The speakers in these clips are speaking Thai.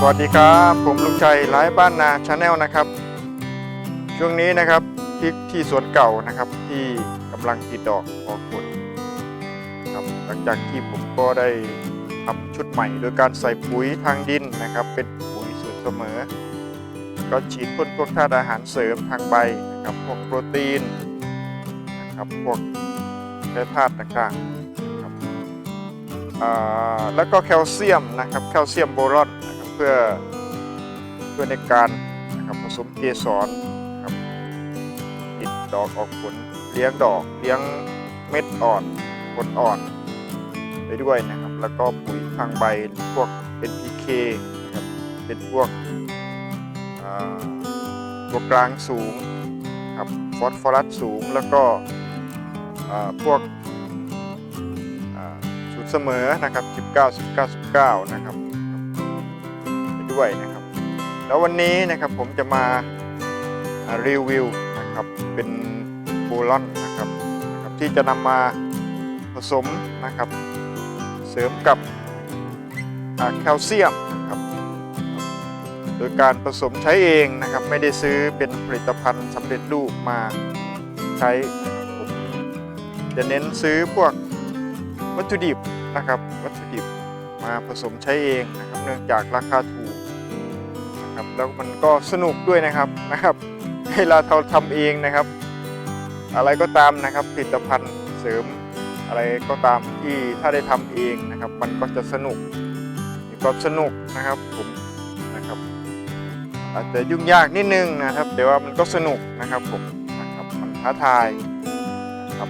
สวัสดีครับ ผมลุงชัยไลฟ์บ้านนาชาแนลนะครับ ช่วงนี้นะครับพริกที่สวนเก่านะครับที่กำลังติดดอกออกผลครับหลังจากที่ผมก็ได้ทำชุดใหม่ โดยการใส่ปุ๋ยทางดินนะครับ เป็นปุ๋ยสูตรเสมอ ก็ฉีดพ่นพวกธาตุอาหารเสริมทางใบนะครับพวกโปรตีนนะครับพวกแร่ธาตุต่างๆนะครับอ่าแล้วก็แคลเซียมนะครับแคลเซียมโบรอนนะ เพื่อเพื่อในการนะครับผสมเกสรครับติดดอกออกผลเลี้ยงดอกเลี้ยงเม็ดอ่อนผลอ่อนไปด้วยนะครับ แล้วก็ปุ๋ยทางใบพวก NPK นะครับเป็นพวกตัวกลางสูงครับฟอสฟอรัสสูงแล้วก็พวกสูตรเสมอนะครับ 19 19 19 นะครับ ด้วยนะครับ แล้ววันนี้นะครับผมจะมารีวิวนะครับเป็นโบลอนนะครับนะครับ ที่จะนำมาผสมนะครับ เสริมกับแคลเซียมนะครับโดยการผสมใช้เองนะครับ ไม่ได้ซื้อเป็นผลิตภัณฑ์สำเร็จรูปมาใช้นะครับผมจะเน้นซื้อพวกวัตถุดิบนะครับ วัตถุดิบมาผสมใช้เองนะครับ เนื่องจากราคาถ นะครับ แล้วมันก็สนุกด้วยนะครับนะครับ เวลาเราทำเองนะครับ อะไรก็ตามนะครับผลิตภัณฑ์เสริมอะไรก็ตามที่ถ้าได้ทำเองนะครับ มันก็จะสนุกมีความสนุกนะครับผมนะครับอาจจะยุ่งยากนิดนึงนะครับ แต่ว่ามันก็สนุกนะครับผมนะครับมันท้าทายนะครับ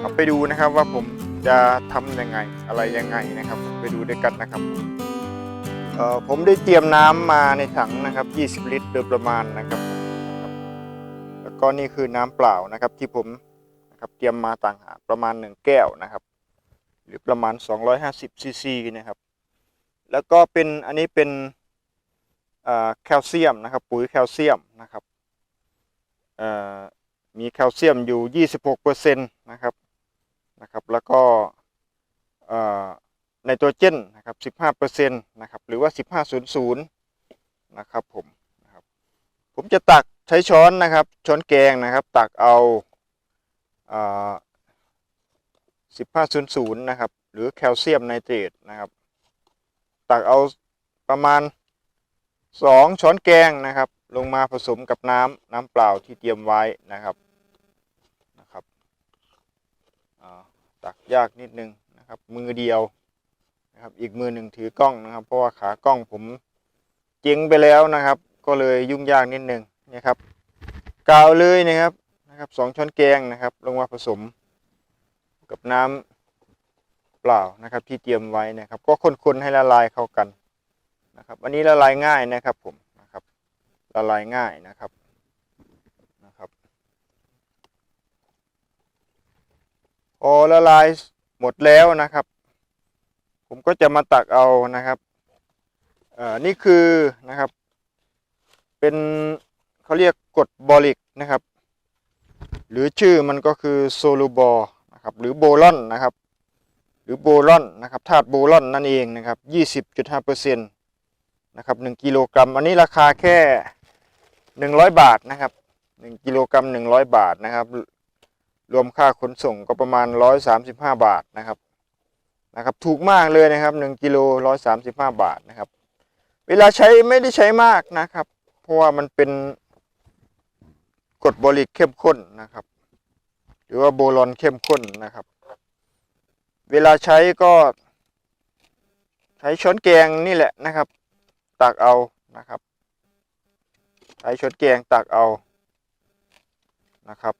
เอาไปดูนะครับว่าผมจะทำยังไงอะไรยังไงนะครับ ไปดูด้วยกันนะครับ ผมได้เตรียมน้ำมาในถังนะครับ 20 ลิตรโดยประมาณนะครับ แล้วก็นี่คือน้ำเปล่านะครับ ที่ผมนะครับเตรียมมาต่างหากประมาณ 1 แก้วนะครับ หรือประมาณ 250ซีซีนะครับ แล้วก็เป็นอันนี้เป็นแคลเซียมนะครับ ปุ๋ยแคลเซียมนะครับมีแคลเซียมอยู่ 26%นะครับนะครับ แล้วก็ ไนโตรเจนนะครับ 15%นะครับหรือว่า 1500 นะครับผมนะครับผมจะตักใช้ช้อนนะครับ ช้อนแกงนะครับ ตักเอาอ่อ1500 นะครับ หรือแคลเซียมไนเตรตนะครับ ตักเอาประมาณสองช้อนแกงนะครับ ลงมาผสมกับน้ำน้ำเปล่าที่เตรียมไว้นะครับนะครับตักยากนิดนึงนะครับ มือเดียว นะครับ อีกมือหนึ่งถือกล้องนะครับ เพราะว่าขากล้องผมเจ๊งไปแล้วนะครับ ก็เลยยุ่งยากนิดนึงนะครับกาวเลยนะครับนะครับสองช้อนแกงนะครับ ลงมาผสมกับน้ำเปล่านะครับที่เตรียมไว้นะครับ ก็คนๆให้ละลายเข้ากันนะครับ อันนี้ละลายง่ายนะครับผมนะครับละลายง่ายนะครับนะครับพอละลายหมดแล้วนะครับ ผมก็จะมาตักเอานะครับเอ่อนี่คือนะครับ เป็นเขาเรียกกรดบอริกนะครับ หรือชื่อมันก็คือโซลูบอนะครับหรือโบลอนนะครับ หรือโบลอนนะครับธาตุโบลอนนั่นเองนะครับ 20.5%เปอร์เซ็นต์นะครับหนึ่งกิโลกรัมอันนี้ราคาแค่หนึ่งร้อยบาทนะครับหนึ่งกิโลกรัมหนึ่งร้อยบาทนะครับ รวมค่าขนส่งก็ประมาณร้อยสามสิบห้าบาทนะครับ นะครับถูกมากเลยนะครับหนึ่งกิโลร้อยสามสิบห้าบาทนะครับ เวลาใช้ไม่ได้ใช้มากนะครับ เพราะว่ามันเป็นกรดบริกเข้มข้นนะครับ หรือว่าโบรอนเข้มข้นนะครับ เวลาใช้ก็ ใช้ช้อนแกงนี่แหละนะครับ ตักเอานะครับ ใช้ช้อนแกงตักเอานะครับ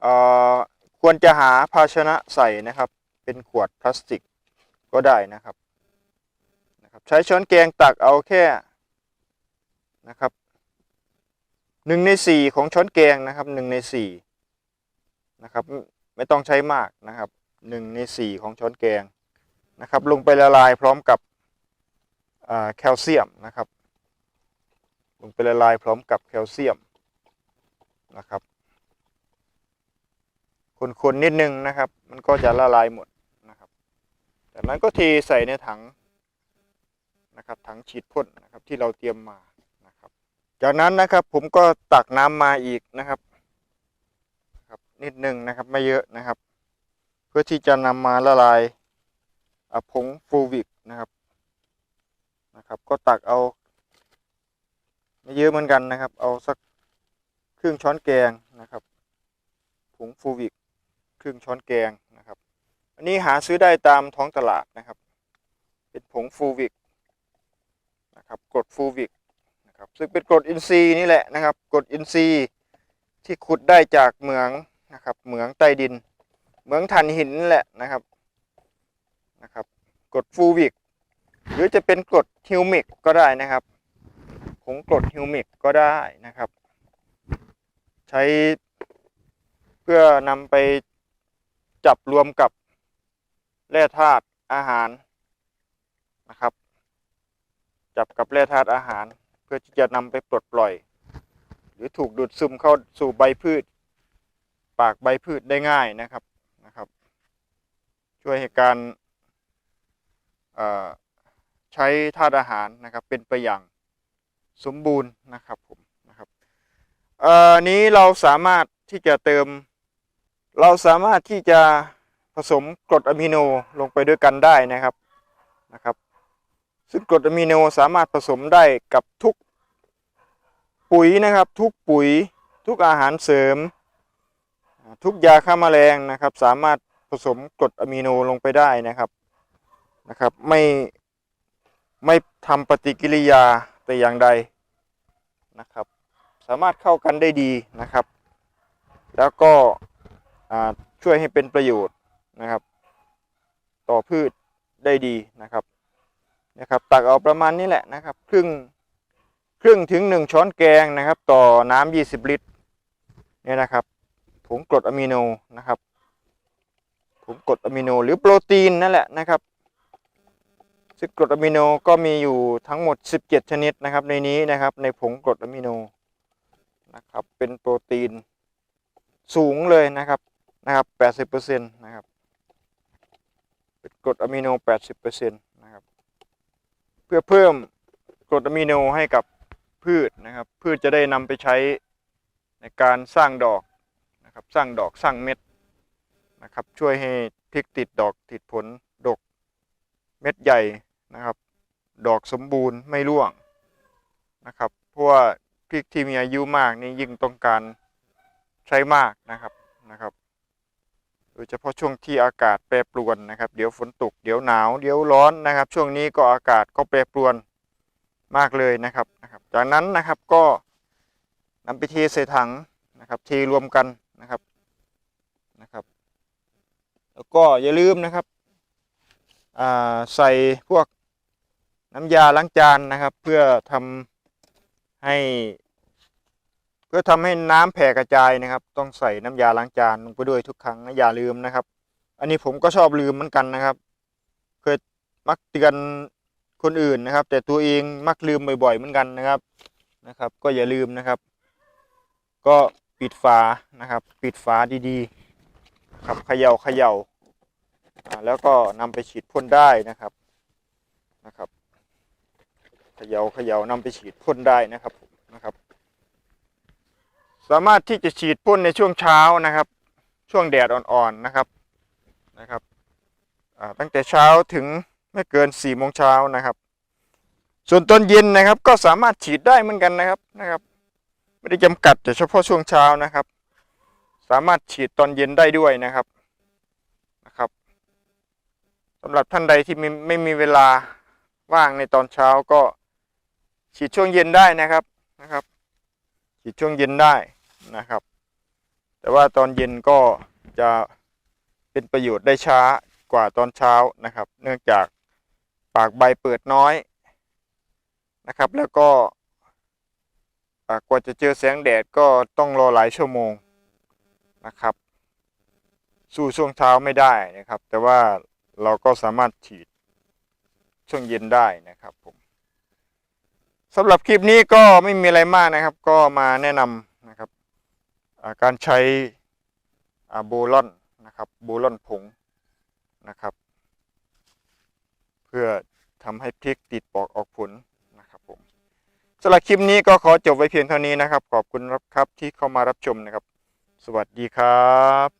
เอ่อ ควรจะหาภาชนะใส่นะครับ เป็นขวดพลาสติกก็ได้นะครับนะครับ ใช้ช้อนแกงตักเอาแค่นะครับหนึ่งในสี่ของช้อนแกงนะครับหนึ่งในสี่นะครับ ไม่ต้องใช้มากนะครับหนึ่งในสี่ของช้อนแกงนะครับ ลงไปละลายพร้อมกับแคลเซียมนะครับ ลงไปละลายพร้อมกับแคลเซียมนะครับ คนๆนิดนึงนะครับ มันก็จะละลายหมดนะครับ จากนั้นก็เทใส่ในถังนะครับถังฉีดพ่นนะครับที่เราเตรียมมานะครับ จากนั้นนะครับผมก็ตักน้ำมาอีกนะครับครับนิดหนึ่งนะครับไม่เยอะนะครับ เพื่อที่จะนำมาละลายอผงฟูวิกนะครับนะครับ ก็ตักเอาไม่เยอะเหมือนกันนะครับ เอาสักครึ่งช้อนแกงนะครับผงฟูวิก ครึ่งช้อนแกงนะครับ อันนี้หาซื้อได้ตามท้องตลาดนะครับ เป็นผงฟูวิกนะครับกรดฟูวิกนะครับซึ่งเป็นกรดอินทรีย์นี่แหละนะครับกรดอินทรีย์ที่ขุดได้จากเหมืองนะครับเหมืองใต้ดิน เหมืองถ่านหินแหละนะครับนะครับกรดฟูวิกหรือจะเป็นกรดฮิวมิกก็ได้นะครับผงกรดฮิวมิกก็ได้นะครับ ใช้เพื่อนำไป จับรวมกับแร่ธาตุอาหารนะครับ จับกับแร่ธาตุอาหาร เพื่อที่จะนำไปปลดปล่อย หรือถูกดูดซึมเข้าสู่ใบพืช ปากใบพืชได้ง่ายนะครับนะครับ ช่วยให้การใช้ธาตุอาหารนะครับ เป็นไปอย่างสมบูรณ์นะครับผมนะครับอ่อนี้เราสามารถที่จะเติม เราสามารถที่จะผสมกรดอะมิโนลงไปด้วยกันได้นะครับนะครับ ซึ่งกรดอะมิโนสามารถผสมได้กับทุกปุ๋ยนะครับ ทุกปุ๋ย ทุกอาหารเสริม ทุกยาฆ่าแมลงนะครับ สามารถผสมกรดอะมิโนลงไปได้นะครับนะครับไม่ไม่ทำปฏิกิริยาแต่อย่างใดนะครับ สามารถเข้ากันได้ดีนะครับ แล้วก็ ช่วยให้เป็นประโยชน์นะครับ ต่อพืชได้ดีนะครับนะครับตักเอาประมาณนี้แหละนะครับ ครึ่งครึ่งถึงหนึ่งช้อนแกงนะครับ ต่อน้ำ20 ลิตรเนี่ยนะครับผงกรดอะมิโนนะครับผงกรดอะมิโนหรือโปรตีนนั่นแหละนะครับซึ่งกรดอะมิโนก็มีอยู่ทั้งหมด 17 ชนิดนะครับ ในนี้นะครับ ในผงกรดอะมิโนนะครับเป็นโปรตีนสูงเลยนะครับ นะครับ80%นะครับ เป็นกรดอะมิโน80%นะครับ เพื่อเพิ่มกรดอะมิโนให้กับพืชนะครับ พืชจะได้นำไปใช้ในการสร้างดอกนะครับ สร้างดอกสร้างเม็ดนะครับ ช่วยให้พริกติดดอกติดผลดกเม็ดใหญ่นะครับ ดอกสมบูรณ์ไม่ร่วงนะครับ เพราะว่าพริกที่มีอายุมากนี่ยิ่งต้องการใช้มากนะครับนะครับ โดยเฉพาะช่วงที่อากาศแปรปรวนนะครับ เดี๋ยวฝนตก เดี๋ยวหนาว เดี๋ยวร้อนนะครับ ช่วงนี้ก็อากาศก็แปรปรวนมากเลยนะครับนะครับ จากนั้นนะครับก็นำไปเทใส่ถังนะครับเทรวมกันนะครับนะครับ แล้วก็อย่าลืมนะครับใส่พวกน้ำยาล้างจานนะครับ เพื่อทำให้ เพื่อทำให้น้ำแผ่กระจายนะครับ ต้องใส่น้ำยาล้างจานลงไปด้วยทุกครั้งนะอย่าลืมนะครับ อันนี้ผมก็ชอบลืมเหมือนกันนะครับ เคยมักเตือนคนอื่นนะครับ แต่ตัวเองมักลืมบ่อยๆเหมือนกันนะครับนะครับ ก็อย่าลืมนะครับ ก็ปิดฝานะครับ ปิดฝาดีๆครับเขย่าเขย่าอ่าแล้วก็นำไปฉีดพ่นได้นะครับนะครับเขย่าเขย่านำไปฉีดพ่นได้นะครับนะครับ สามารถที่จะฉีดพ่นในช่วงเช้านะครับ ช่วงแดดอ่อนๆนะครับนะครับตั้งแต่เช้าถึงไม่เกิน4โมงเช้านะครับ ส่วนตอนเย็นนะครับ ก็สามารถฉีดได้เหมือนกันนะครับนะครับ ไม่ได้จำกัดแต่เฉพาะช่วงเช้านะครับ สามารถฉีดตอนเย็นได้ด้วยนะครับนะครับสำหรับท่านใดที่ไม่ไม่มีเวลาว่างในตอนเช้าก็ฉีดช่วงเย็นได้นะครับนะครับฉีดช่วงเย็นได้ นะครับ แต่ว่าตอนเย็นก็จะเป็นประโยชน์ได้ช้ากว่าตอนเช้านะครับ เนื่องจากปากใบเปิดน้อยนะครับ แล้วก็กว่าจะเจอแสงแดดก็ต้องรอหลายชั่วโมงนะครับ สู้ช่วงเช้าไม่ได้นะครับ แต่ว่าเราก็สามารถฉีดช่วงเย็นได้นะครับผมสำหรับคลิปนี้ก็ไม่มีอะไรมากนะครับ ก็มาแนะนำ การใช้โบลอนนะครับโบลอนผงนะครับ เพื่อทำให้พริกติดปอกออกผลนะครับผมสำหรับคลิปนี้ก็ขอจบไว้เพียงเท่านี้นะครับ ขอบคุณครับที่เข้ามารับชมนะครับ สวัสดีครับ